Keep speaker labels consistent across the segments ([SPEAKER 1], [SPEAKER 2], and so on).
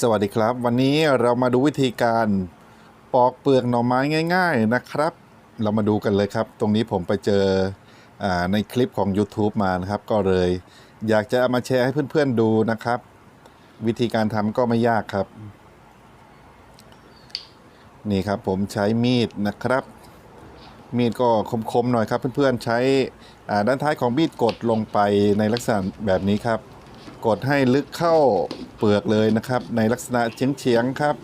[SPEAKER 1] สวัสดีครับ วันนี้เรามาดูวิธีการปอกเปลือกหน่อไม้ง่าย ๆนะครับ เรามาดูกันเลยครับ ตรงนี้ผมไปเจออในคลิปของ YouTube มานะครับ ก็เลยอยากจะเอามาแชร์ให้เพื่อนๆดูนะครับ วิธีการทำก็ไม่ยากครับ นี่ครับผมใช้มีดนะครับ มีดก็คมๆหน่อยครับเพื่อนๆใช้ด้านท้ายของมีดกดลงไปในลักษณะแบบนี้ครับ กดให้ลึกเข้าเปลือกเลยนะครับ ในลักษณะเฉียงๆครับ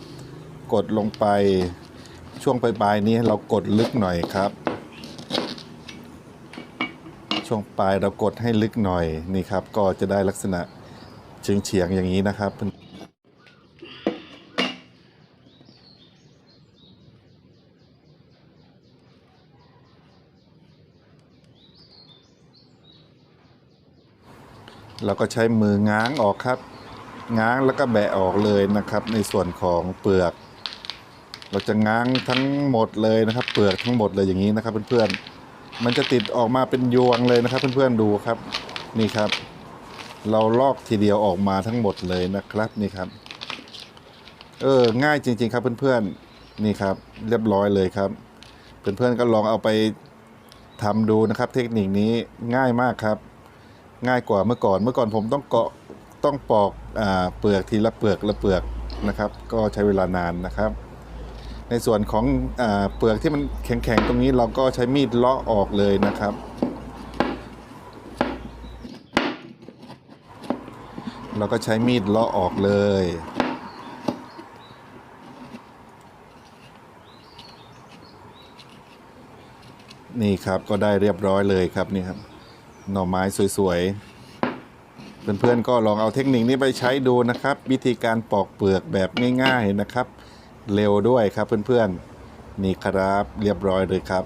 [SPEAKER 1] กดลงไปช่วงปลายๆนี้เรากดลึกหน่อยครับ ช่วงปลายเรากดให้ลึกหน่อยนี่ครับ ก็จะได้ลักษณะเฉียงๆอย่างนี้นะครับ เราก็ใช้มือง้างออกครับ ง้างแล้วก็แบะออกเลยนะครับ ในส่วนของเปลือก เราจะง้างทั้งหมดเลยนะครับ เปลือกทั้งหมดเลยอย่างนี้นะครับเพื่อนๆมันจะติดออกมาเป็นยวงเลยนะครับ เพื่อนๆดูครับนี่ครับ เราลอกทีเดียวออกมาทั้งหมดเลยนะครับนี่ครับ เออง่ายจริง ๆ ครับเพื่อนๆนี่ครับ เรียบร้อยเลยครับเพื่อนๆก็ลองเอาไปทำดูนะครับ เทคนิคนี้ง่ายมากครับ ง่ายกว่าเมื่อก่อน เมื่อก่อนผมต้องเกาะต้องปอกอเปลือกทีละเปลือกละเปลือกนะครับ ก็ใช้เวลานานนะครับ ในส่วนของอเปลือกที่มันแข็งๆตรงนี้เราก็ใช้มีดเลาะออกเลยนะครับ เราก็ใช้มีดเลาะออกเลยนี่ครับก็ได้เรียบร้อยเลยครับนี่ครับ หน่อไม้สวยๆ เพื่อนๆก็ลองเอาเทคนิคนี้ไปใช้ดูนะครับ วิธีการปอกเปลือกแบบง่ายๆนะครับ เร็วด้วยครับเพื่อนๆนี่ครับเรียบร้อยเลยครับ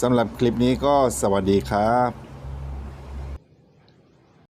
[SPEAKER 1] สำหรับคลิปนี้ก็สวัสดีครับ